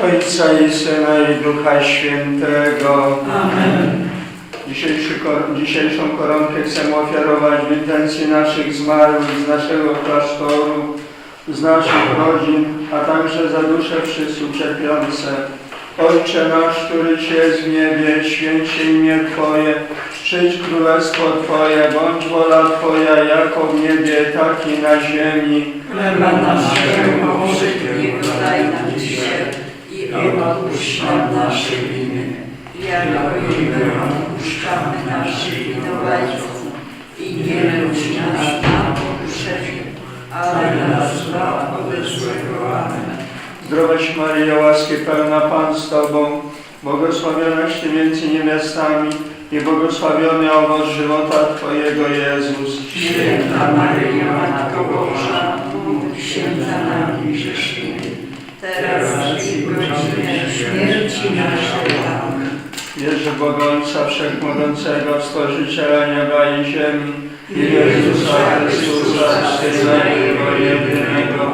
Ojca i Syna i Ducha Świętego. Amen. Dzisiejszy, dzisiejszą koronkę chcemy ofiarować w intencji naszych zmarłych z naszego klasztoru, z naszych rodzin, a także za dusze wszyscy cierpiące. Ojcze nasz, któryś jest w niebie, święć się imię Twoje, przyjdź królestwo Twoje, bądź wola Twoja jako w niebie, tak i na ziemi. Chleba naszego daj nam i odpuść nam nasze winy, jako i my odpuszczamy naszym winowajcom. I nie ludź nas na pokuszenie, ale nas zbaw ode złego. Amen. Zdrowaś Maryjo, łaski pełna Pan z Tobą, błogosławionaś Ty między niewiastami i błogosławiony owoc żywota Twojego Jezus. Święta Maryjo, Matko Boża, módl się za nami grzesznymi, teraz i Amen. Wierzę w Boga Ojca Wszechmogącego, Stworzyciela nieba i ziemi i Jezusa Chrystusa, Syna Jego jedynego,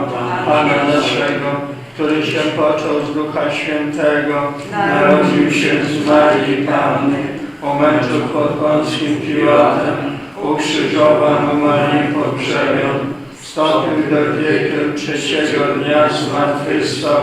Pana naszego, który się począł z Ducha Świętego, narodził się z Marii Panny, umęczył pod Pąckim Piłatem, ukrzyżowan, umarł i pogrzebiono, wstąpił do piekieł trzeciego dnia, zmartwychwstał,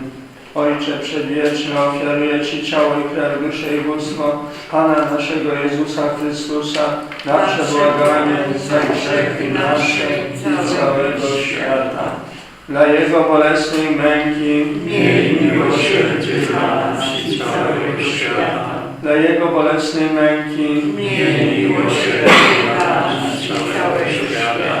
Ojcze Przedwieczny, ofiaruję Ci ciało i krew, duszę i bóstwo Pana naszego Jezusa Chrystusa, nasze błaganie za grzechy nasze i całego świata. Dla Jego bolesnej męki, Miej miłosierdzie dla nas i całego świata. dla Jego bolesnej męki, Miej miłosierdzie dla nas i całego świata.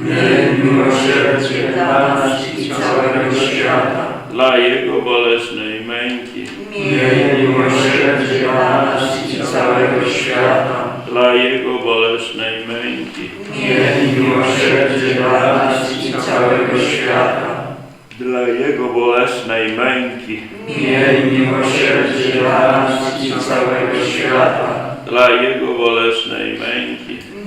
Miej miłosierdzie dla nas i całego świata. dla Jego bolesnej męki, Miej miłosierdzie dla nas i całego świata. dla Jego bolesnej męki, Miej miłosierdzie dla nas i całego świata. dla Jego bolesnej męki, Miej miłosierdzie dla nas i całego świata. dla Jego bolesnej męki,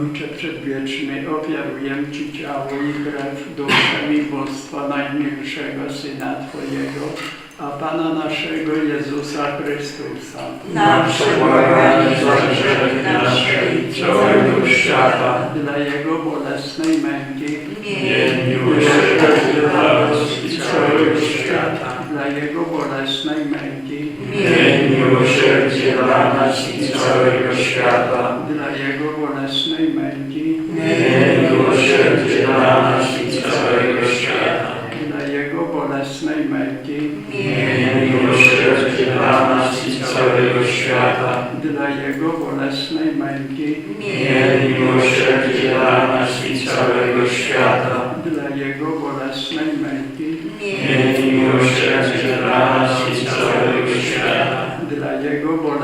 Ojcze Przedwieczny, ofiaruję Ci ciało i krew, duszę i bóstwo najmilszego Syna Twojego, a Pana naszego Jezusa Chrystusa. Na przebłaganie za grzechy nasze i całego świata. Dla Jego bolesnej męki, miłosierdzie dla nas i całego świata. dla Jego bolesnej męki, Miej miłosierdzie dla nas i całego świata. dla Jego bolesnej męki, miłosierdzie dla nas i całego świata. dla Jego bolesnej męki, miłosierdzie dla nas i całego świata. dla Jego bolesnej męki, miłosierdzie dla nas i całego świata. dla Jego bolesnej męki, miłosierdzie dla nas i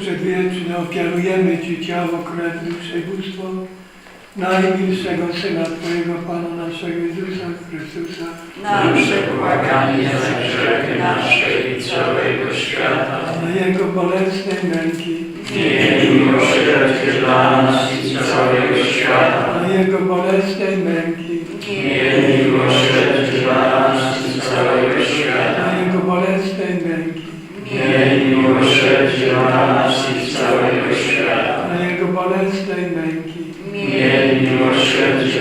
Przedwieczny, ofiarujemy Ci ciało, krew, i bóstwo najmilszego Syna Twojego, Pana naszego Jezusa Chrystusa, na przebłaganie za grzechy nasze i całego świata. na Jego bolesnej męki, Miej miłosierdzie dla nas i całego świata. na Jego bolesnej męki, Miej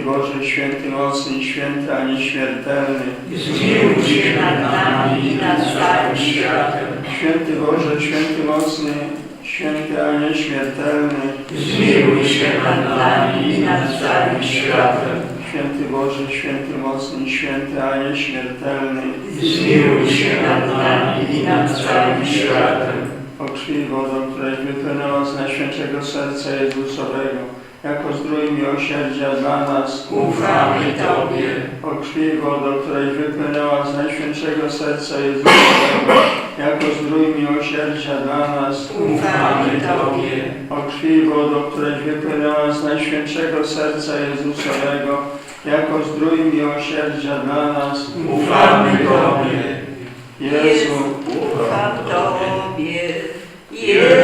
Święty Boże, święty mocny i święty, a nieśmiertelny. Zmiłuj się nad nami i nad całym światem. Święty Boże, święty mocny, święty, a nieśmiertelny. Zmiłuj się nad nami i nad całym światem. Święty Boże, święty mocny święty, a nieśmiertelny. Zmiłuj się nad nami i nad całym światem. O krwi i wodą, której wypłynęła z Najświętszego Serca Jezusowego, jako zdrój miłosierdzia dla nas. Ufamy Tobie. O krwi i wodą, której wypłynęła z Najświętszego Serca Jezusowego, jako zdrój miłosierdzia dla nas. Ufamy Tobie. O krwi i wodą, której wypłynęła z Najświętszego Serca Jezusowego, jako zdrój miłosierdzia dla nas. Ufamy Tobie. Jezu, Ufam Tobie. Jezu,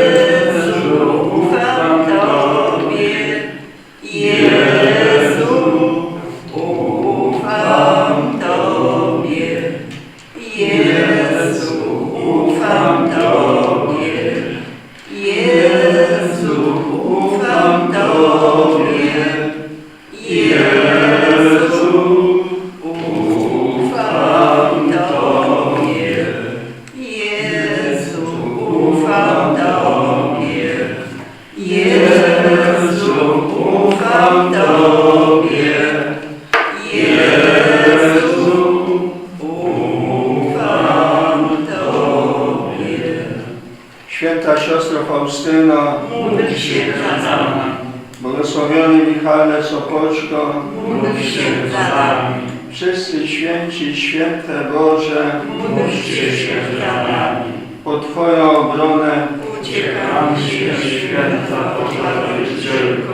wszyscy święci, święte Boże, Módl się za nami. po Twoją obronę Uciekamy się święta Pożaricielko.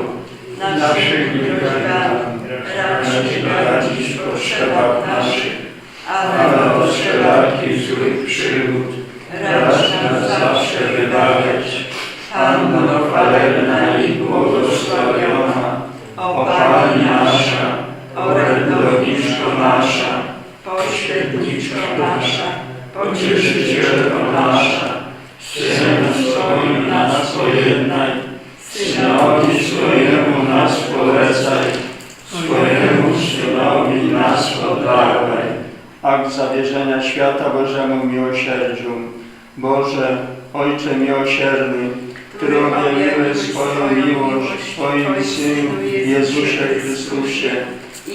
Naszymi groźbami racz się radzić potrzebach naszych, ale od wszelakich złych przygód racz nas zawsze wybawiać. Panno chwalebna i błogosławiona, o Pani nasza, orędowniczko nasza, pośredniczko nasza, pocieszycielko nasza, Synem swoim nas pojednaj, Synowi swojemu nas polecaj, swojemu Synowi nas poddawaj. akt zawierzenia świata Bożemu miłosierdziu. Boże, Ojcze miłosierny, który objawiłeś swoją miłość w swoim Synu Jezusie Chrystusie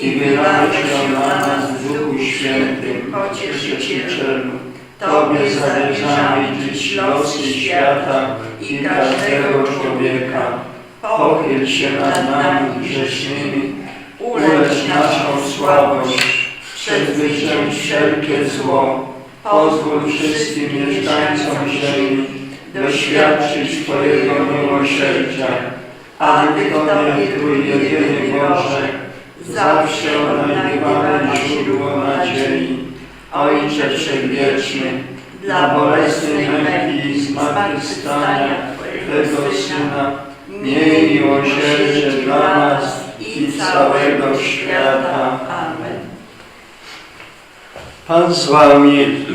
i wylałeś ją na nas w Duchu Świętym, Pocieszycielu. Tobie zawierzamy dziś losy świata i każdego człowieka. Pochyl się nad nami grzesznymi, ulecz naszą słabość, przezwycięż wszelkie zło. Pozwól wszystkim mieszkańcom ziemi doświadczyć Twojego miłosierdzia, Tobie Trójjedyny Boże zawsze odnajdywamy źródło nadziei. Ojcze Przedwieczny, dla bolesnej męki i zmartwychwstania Twego Syna, miej miłosierdzie dla nas i całego świata. Amen. Pan z Wami,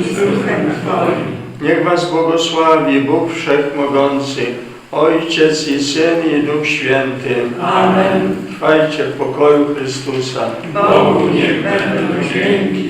niech Was błogosławi Bóg Wszechmogący, Ojciec i Syn i Duch Święty. Amen. Trwajcie w pokoju Chrystusa. Bogu niech będą dzięki.